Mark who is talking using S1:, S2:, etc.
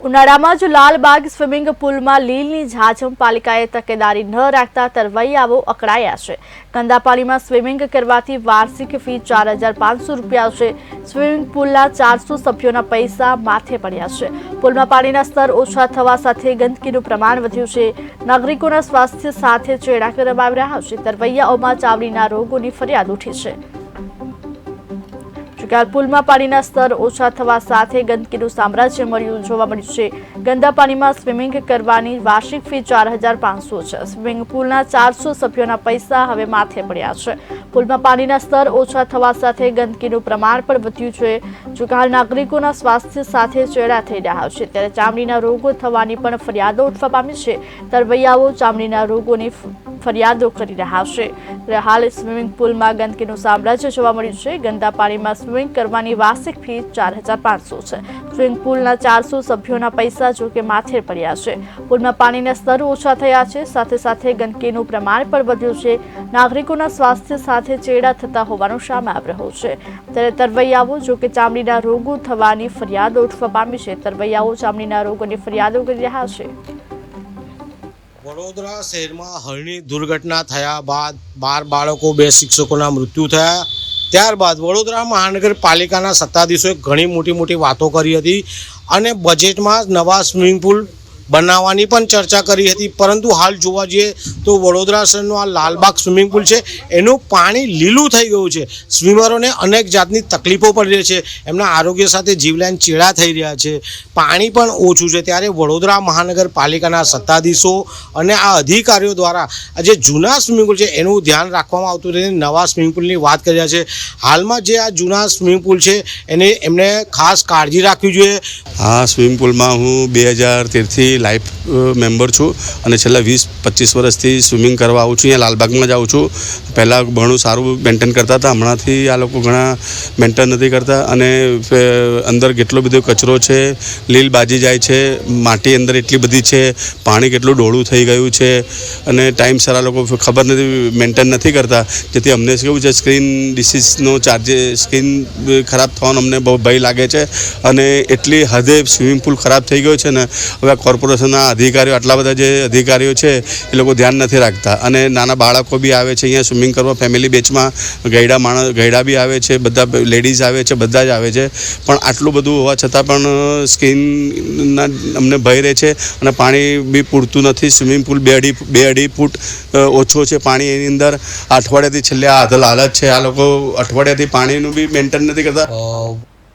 S1: ઉનાળામાં જ લાલબાગ સ્વિમિંગ પુલમાં લીલની ઝાઝમ પાલિકાએ તકેદારી ન રાખતા તરવૈયાઓ અકળાયા છે. ગંદા પાણીમાં સ્વિમિંગ કરવાથી વાર્ષિક ફી ચાર હજાર પાંચસો રૂપિયા છે સ્વિમિંગ પુલના ચારસો સભ્યોના પૈસા માથે પડ્યા છે. પુલમાં પાણીના સ્તર ઓછા થવા સાથે ગંદકીનું પ્રમાણ વધ્યું છે. નાગરિકોના સ્વાસ્થ્ય સાથે ચેડા કરવામાં આવી રહ્યા છે. તરવૈયાઓમાં ચાવડીના રોગોની ફરિયાદ ઉઠી છે. જોકે પુલમાં પાણીના સ્તર ઓછા થવા સાથે ગંદકીનું સામ્રાજ્ય મળ્યું જોવા મળ્યું છે. ગંદા પાણીમાં સ્વિમિંગ કરવાની વાર્ષિક ફી ચાર હજાર પાંચસો છે. સ્વિમિંગ પુલના ચારસો સભ્યોના પૈસા હવે માથે પડ્યા છે. પુલમાં પાણીના સ્તર ઓછા થવા સાથે ગંદકીનું પ્રમાણ પણ વધ્યું છે. જોકે નાગરિકોના સ્વાસ્થ્ય સાથે ચેડા થઈ રહ્યા છે. ત્યારે ચામડીના રોગો થવાની પણ ફરિયાદો ઉઠવા પામી છે. તરવૈયાઓ ચામડીના રોગોની ફરિયાદો કરી રહ્યા છે. હાલ સ્વિમિંગ પુલમાં ગંદકીનું સામ્રાજ્ય જોવા મળ્યું છે. ગંદા પાણીમાં સ્વિમિંગ કરવાની વાર્ષિક ફી ચાર હજાર પાંચસો છે. સ્વિમિંગ પુલના ચારસો સભ્યોના પૈસા જો કે માથે પડ્યા છે. પુલમાં પાણીના સ્તર ઓછા થયા છે. સાથે સાથે ગંદકીનું પ્રમાણ પણ વધ્યું છે. નાગરિકોના સ્વાસ્થ્ય સાથે ચેડા થતા હોવાનું સામે આવી રહ્યું છે. ત્યારે તરવૈયાઓ, જો કે ચામડીના રોગો થવાની ફરિયાદો ઉઠવા પામી છે. તરવૈયાઓ ચામડીના રોગોની ફરિયાદો કરી રહ્યા છે.
S2: વડોદરા શહેરમાં હળની દુર્ઘટના થયા બાદ બાર બાળકો, બે શિક્ષકોના મૃત્યુ થયા. ત્યારબાદ વડોદરા મહાનગરપાલિકાના સત્તાધીશોએ ઘણી મોટી મોટી વાતો કરી હતી અને બજેટમાં નવા સ્વિમિંગ પુલ બનાવવાની પણ ચર્ચા કરી હતી. પરંતુ હાલ જોવા જઈએ તો વડોદરા શહેરનું આ લાલબાગ સ્વિમિંગ પુલ છે, એનું પાણી લીલું થઈ ગયું છે. સ્વિમરોને અનેક જાતની તકલીફો પડી રહી છે. એમના આરોગ્ય સાથે જીવલેણ ચેડા થઈ રહ્યા છે. પાણી પણ ઓછું છે. ત્યારે વડોદરા મહાનગરપાલિકાના સત્તાધીશો અને આ અધિકારીઓ દ્વારા આ જે જૂના સ્વિમિંગ પુલ છે, એનું ધ્યાન રાખવામાં આવતું રહીને નવા સ્વિમિંગ પુલની વાત કરી રહ્યા છે. હાલમાં જે આ જૂના સ્વિમિંગ પુલ છે, એને એમને ખાસ કાળજી રાખવી જોઈએ.
S3: આ સ્વિમિંગ પુલમાં હું બે હજાર તેરથી લાઈફ મેમ્બર છું. અને છેલ્લા વીસ, પચીસ વર્ષથી સ્વિમિંગ કરવા આવું છું, અહીંયા લાલબાગમાં જ આવું છું. પહેલાં ઘણું સારું મેન્ટેન કરતા હતા, હમણાંથી આ લોકો ઘણા મેન્ટેન નથી કરતા. અને અંદર કેટલો બધો કચરો છે, લીલ બાજી જાય છે, માટી અંદર એટલી બધી છે, પાણી કેટલું ડોળું થઈ ગયું છે. અને ટાઈમ સારા લોકો ખબર નથી મેન્ટેન નથી કરતા. જેથી અમને કેવું છે સ્ક્રીન ડિસીઝનો ચાર્જે સ્ક્રીન ખરાબ થવાનો અમને બહુ ભય લાગે છે. અને એટલી હદે સ્વિમિંગ પુલ ખરાબ થઈ ગયો છે ને, હવે આ કોર્પોરેશનના અધિકારીઓ, આટલા બધા જે અધિકારીઓ છે, એ લોકો ધ્યાન નથી રાખતા. અને નાના બાળકો બી આવે છે, અહીંયા સ્વિમિંગ કરવા ફેમિલી બેચમાં ગયડા માણસ, ગયડા બી આવે છે, બધા લેડીઝ આવે છે, બધા જ આવે છે. પણ આટલું બધું હોવા છતાં પણ સ્કિનના અમને ભય રહે છે અને પાણી બી પૂરતું નથી. સ્વિમિંગ પુલ બે અઢી બે અઢી ફૂટ ઓછો છે પાણી એની અંદર. અઠવાડિયાથી છેલ્લે આ હાલત છે. આ લોકો અઠવાડિયાથી પાણીનું બી મેન્ટેન નથી કરતા.